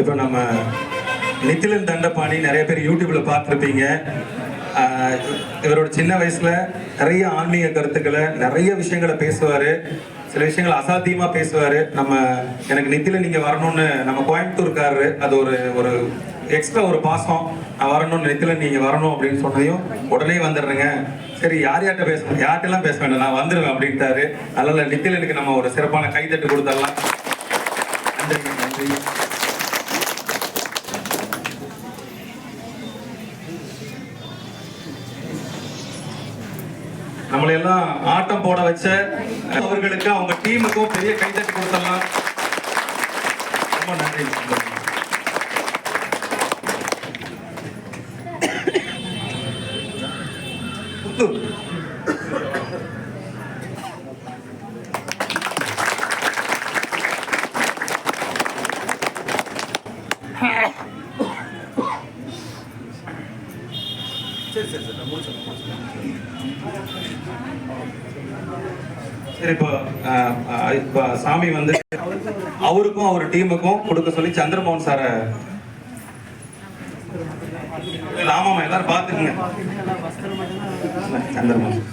இப்போ நம்ம நித்திலன் தண்டபாணி நிறைய பேர் யூடியூப்ல பார்த்துருப்பீங்க. இவரோட சின்ன வயசுல நிறைய ஆன்மீக கருத்துக்களை நிறைய விஷயங்களை பேசுவாரு. சில விஷயங்களை அசாத்தியமா பேசுவாரு. நம்ம எனக்கு நித்தில நீங்க வரணும்னு நம்ம கோயம்புத்தூர்காரரு அது ஒரு ஒரு எக்ஸ்ட்ரா ஒரு பாசம். நான் வரணும்னு நித்தில நீங்க வரணும் அப்படின்னு சொன்னதையும் உடனே வந்துடுறேங்க. சரி யார் யார்கிட்ட பேசணும்? யார்கிட்டலாம் பேச வேண்டாம். நான் வந்துடுவேன் அப்படின்ட்டாரு. அதனால நித்திலனுக்கு நம்ம ஒரு சிறப்பான கைத்தட்டு கொடுத்துடலாம். நன்றி நன்றி. நம்மளை எல்லாம் ஆட்டம் போட வச்ச அவர்களுக்கு அவங்க டீமுக்கும் பெரிய கைத்தட்டி கொடுத்தலாம் ரொம்ப நன்றி. Ha சரி இப்போ இப்போ சாமி வந்து அவருக்கும் அவர் டீமுக்கும் கொடுக்க சொல்லி சந்திரமோகன் சாரை இல்ல, ஆமாமா எல்லாரும் பார்த்துக்குங்க. சந்திரமோகன்.